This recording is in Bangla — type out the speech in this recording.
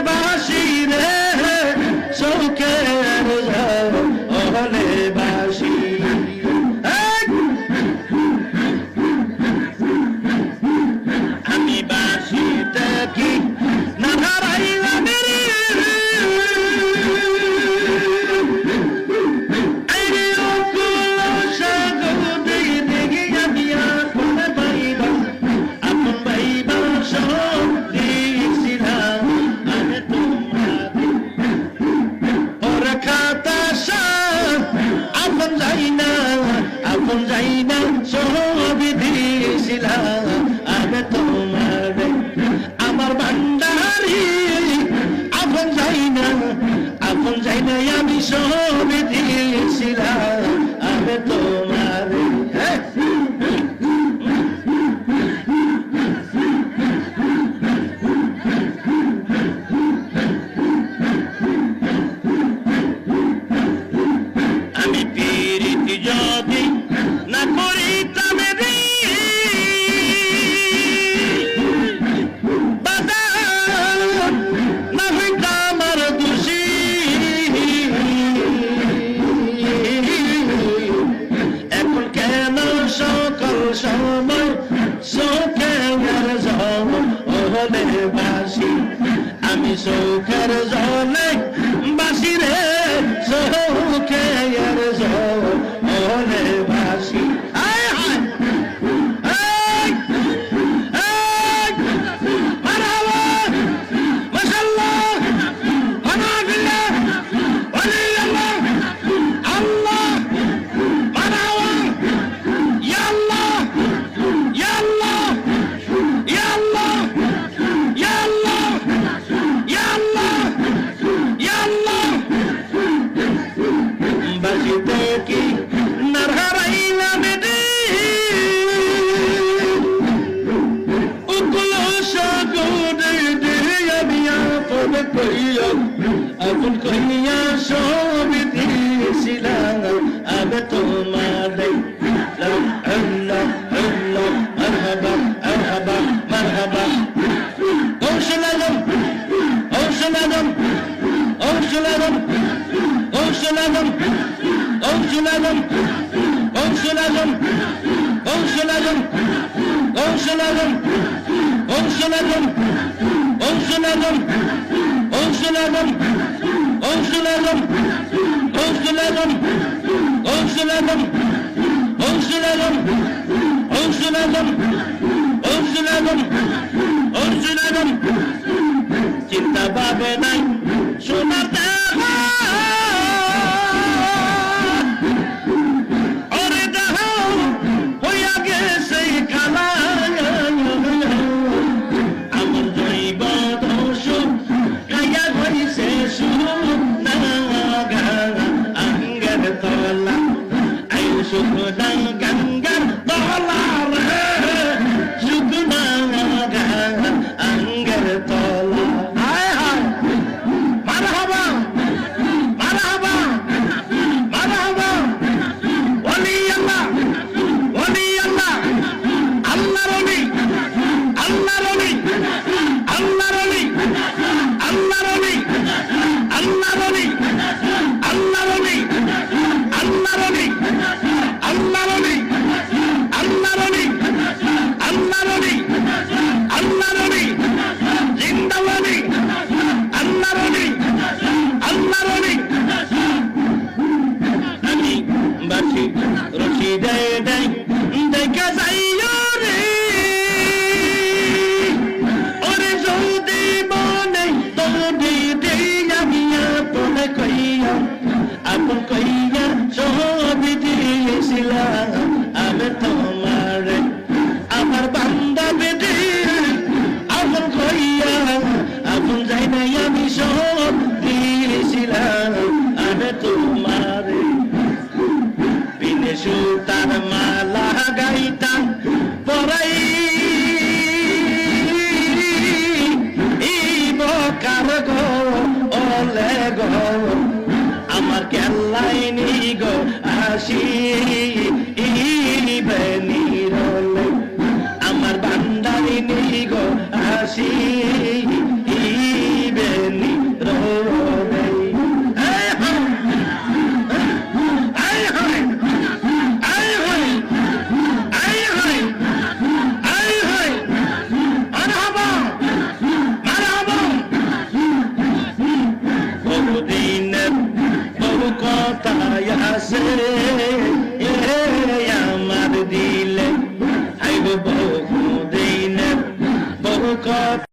দেশবাসী রে মদিনা সব দিয়েছিলা আগে তোমার আমার ভান্ডারি আপন যাই না আপন যাই না আমি সব দিয়েছিলাম। বাসি আমি শৌখের জলে বাসি রে শৌখের জলে বাসি। Öksüledim, öksüledim, öksüledim, öksüledim, öksüledim, öksüledim, öksüledim, öksüledim, öksüledim, öksüledim, öksüledim, öksüledim, öksüledim, öksüledim, öksüledim, öksüledim, öksüledim, öksüledim, öksüledim, সুখদান গঙ্গার দহলার ভালোবাসি আমার বান্দারি নেই গো হাসি assim